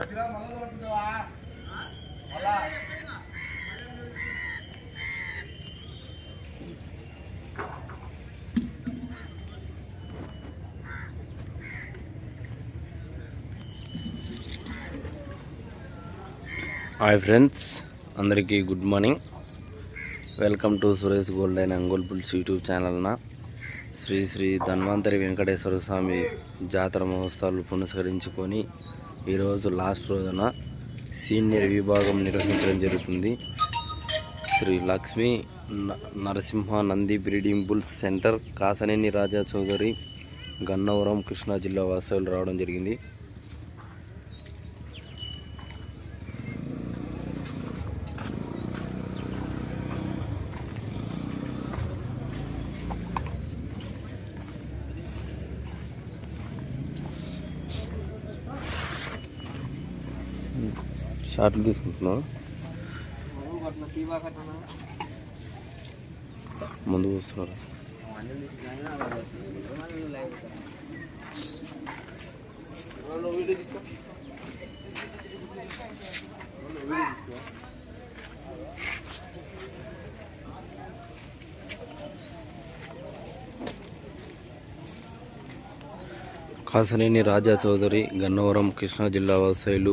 Hi friends అందరికీ good morning. Welcome to Suresh gold and Ongole bulls YouTube ఛానల్న. శ్రీ శ్రీ ధన్వంతరి వెంకటేశ్వర స్వామి జాతర మహోత్సవాలు పునస్కరించుకొని ఈరోజు లాస్ట్ రోజున సీనియర్ విభాగం నిర్వహించడం జరుగుతుంది. శ్రీ లక్ష్మీ న- Narasimha Nandi breeding bulls centre Kasaneni Raja Chowdary Gannavaram Krishna జిల్లా వాస్తవులు రావడం జరిగింది. షార్ట్లు తీసుకుంటున్నాం ముందు వస్తున్నారు? కాసనేని రాజా చౌదరి గన్నవరం కృష్ణా జిల్లా వ్యవసాయులు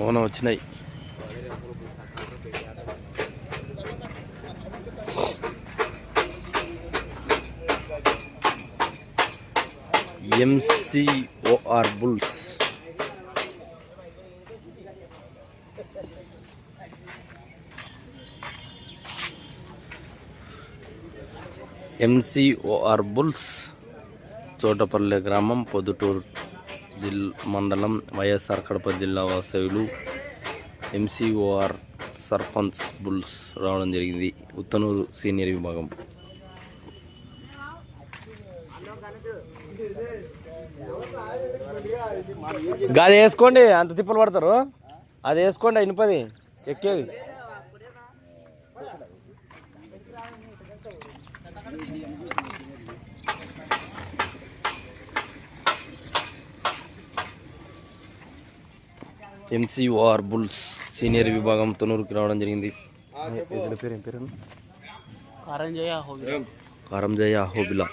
ఓన వచ్చినాయి MCOR bulls MCOR bulls Chotapalle గ్రామం పొద్దుటూరు జిల్ మండలం వైఎస్ఆర్ కడప జిల్లా వాసవులు ఎంసీఓఆర్ సర్పంచ్ బుల్స్ రావడం జరిగింది. ఉత్తనూరు సీనియర్ విభాగం. అది వేసుకోండి అంత తిప్పలు పడతారు. అది వేసుకోండి ఇనుపది ఎక్కేది. ఎంసీఓఆర్ బుల్స్ సీనియర్ విభాగం తొనూరుకి రావడం జరిగింది. ఇతని పేరు ఏం పేరు కారంజయ అహోబిలా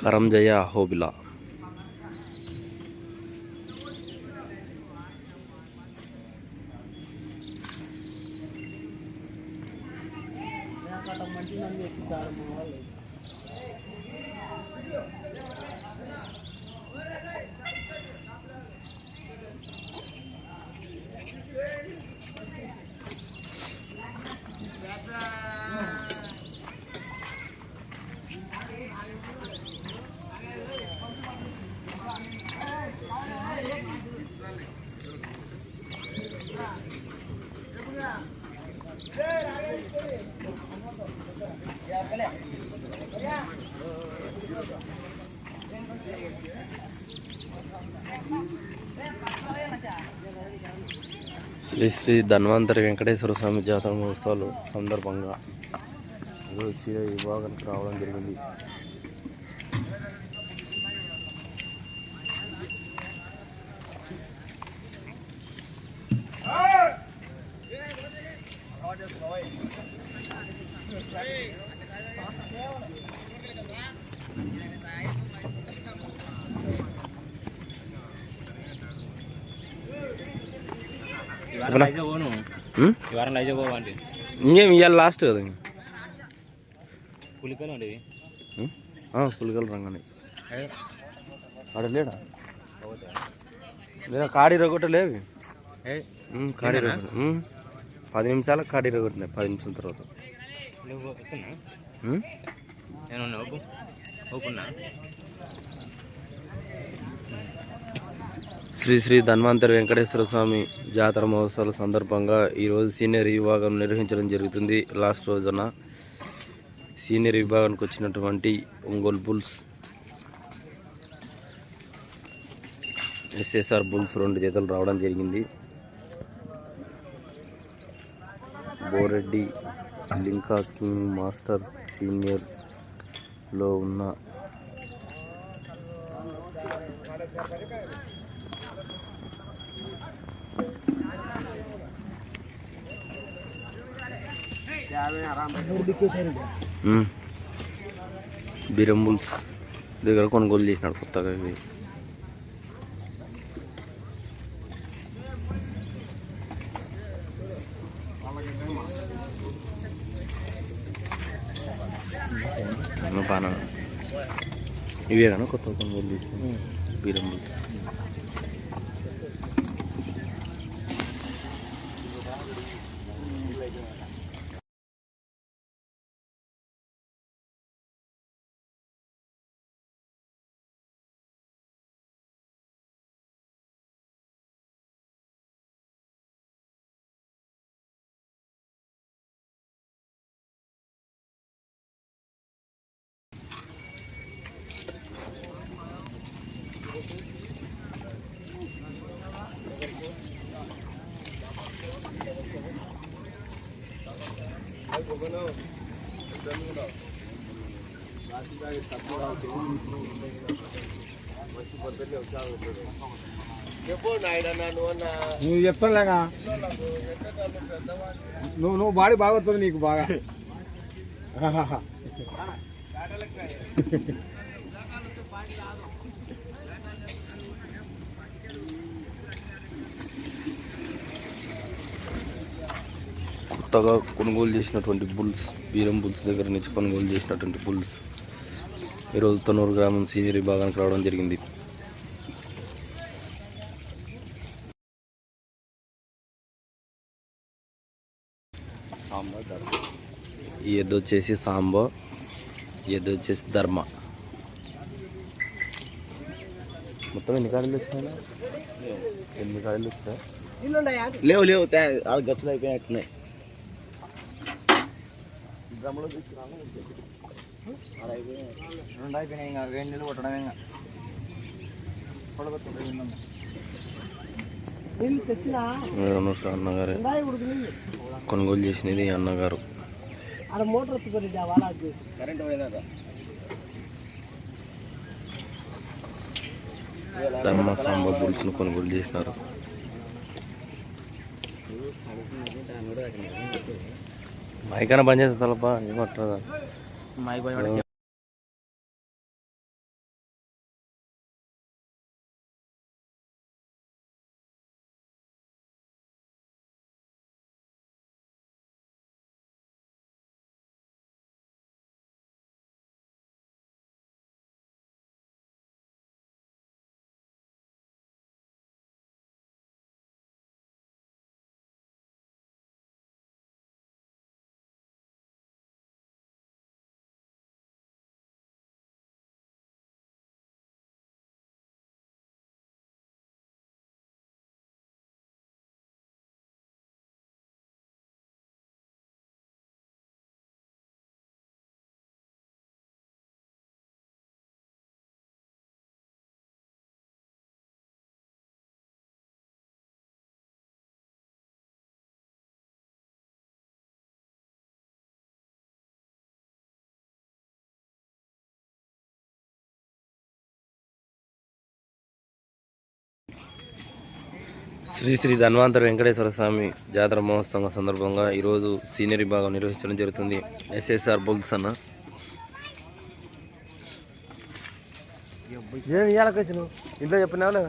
కరంజయ్య అహోబిలా శ్రీ శ్రీ ధన్వంతరి వెంకటేశ్వర స్వామి జాతర మహోత్సవాలు సందర్భంగా ఈరోజు విభాగానికి రావడం జరిగింది చెప్పనా? ఇంకేం ఇవాళ లాస్ట్ కదా. పులికలు అండి పులికల రంగానే. ఆడ లేడా? లేదా కాడి రొగొట్ట లేవి? కాడి రొగొట్ట. పది నిమిషాలకు కాడి రొగొట్టినాయి పది నిమిషాల తర్వాత? నేను ఓపు ఓపున్నా? శ్రీ శ్రీ ధన్వంతరి వెంకటేశ్వర స్వామి జాతర మహోత్సవాల సందర్భంగా ఈరోజు సీనియర్ విభాగం నిర్వహించడం జరుగుతుంది. లాస్ట్ రోజున సీనియర్ విభాగానికి వచ్చినటువంటి ఒంగోలు బుల్స్ ఎస్ఎస్ఆర్ బుల్స్ రెండు జతలు రావడం జరిగింది. బోరెడ్డి లింకా కింగ్ మాస్టర్ సీనియర్లో ఉన్న బీరంబుల్స్ దగ్గర కొనుగోలు చేసినాడు కొత్తగా ఇవి అన్న ఇవే కానీ కొత్త కొనుగోలు తీసుకుని బీరంబుల్స్ నువ్వు చెప్తానులేగా నువ్వు నువ్వు బాడీ బాగా వస్తుంది నీకు బాగా. కొత్తగా కొనుగోలు చేసినటువంటి బుల్స్ బీరం బుల్స్ దగ్గర నుంచి కొనుగోలు చేసినటువంటి బుల్స్ ఈరోజు తనూరు గ్రామం సీనియర్ విభాగానికి రావడం జరిగింది. ఈ ఎద్దు వచ్చేసి సాంబో ఎద్దు వచ్చేసి ధర్మ. మొత్తం ఎన్ని కాయలు వచ్చినాయి ఎన్ని కాయలు వచ్చినాయి లేవు లేవు గచ్చులు అయిపోయినట్టున్నాయి. రెండు అయిపోయినాయి ఇంకా వేడి నీళ్ళు కొట్టడమే ఇంకా. అన్నగారే. కొనుగోలు చేసినది ఈ అన్నగారు ధర్మ సాంబ బుల్స్ను కొనుగోలు చేసినారు. మైకైనా పనిచేస్తా చేస్తా తలప ఏమంటారా మైక్ శ్రీ శ్రీ ధన్వంతరి వెంకటేశ్వర స్వామి జాతర మహోత్సవం సందర్భంగా ఈరోజు సీనియర్ విభాగం నిర్వహించడం జరుగుతుంది. ఎస్ఎస్ఆర్ బుల్స్ అన్న. ఏం ఇయ్యాలకు ఇంట్లో చెప్పినావు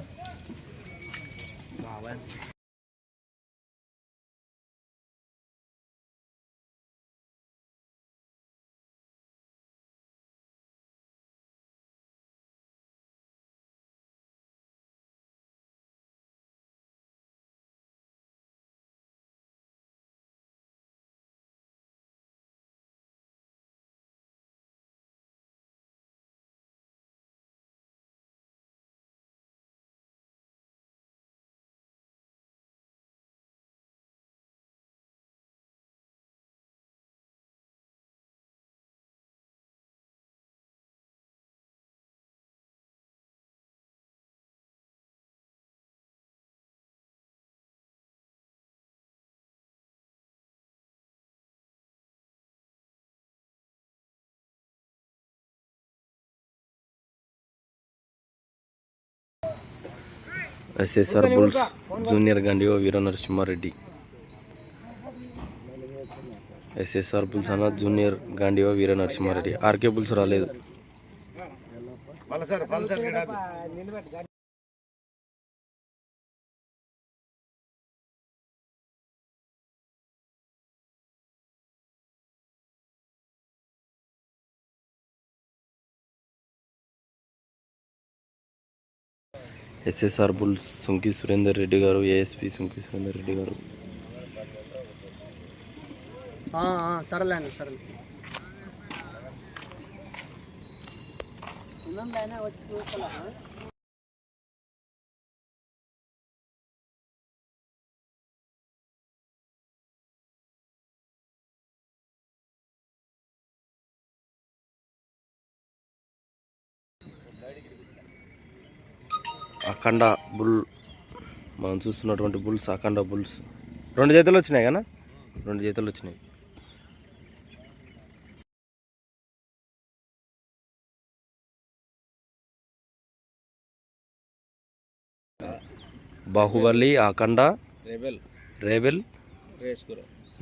ఎస్ఎస్ఆర్ బుల్స్ జూనియర్ గండియో వీర నరసింహారెడ్డి ఎస్ఎస్ఆర్ బుల్స్ అన్న జూనియర్ గాండియో వీర నరసింహారెడ్డి ఆర్కే బుల్స్ రాలేదు SSR bulls Sunki Surender Reddy garu ASP Sunki Surender Reddy గారు. సరేలే అన్న సరే అఖండ బుల్ మనం చూస్తున్నటువంటి బుల్స్ అఖండ బుల్స్. రెండు జతలు వచ్చినాయి కదా? రెండు జతలు వచ్చినాయి. Baahubali Akhanda Rebel. Rebel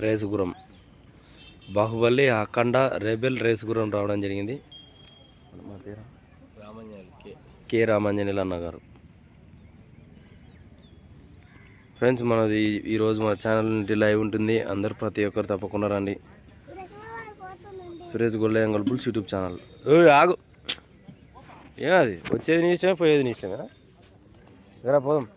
Race Gurram Baahubali Akhanda Rebel Race Gurram రావడం జరిగింది. కే. రామాంజనేయులు అన్న గారు ఫ్రెండ్స్ మనది ఈరోజు మన ఛానల్ నుండి లైవ్ ఉంటుంది. అందరు ప్రతి ఒక్కరు తప్పకుండా రండి. సురేష్ గొల్లయ్య గల్పుల్స్ యూట్యూబ్ ఛానల్ ఓ ఆగు. ఏమది వచ్చేది నీ ఇష్టమే పోయేది నీ ఇష్టమే? ఎరా పోదాం.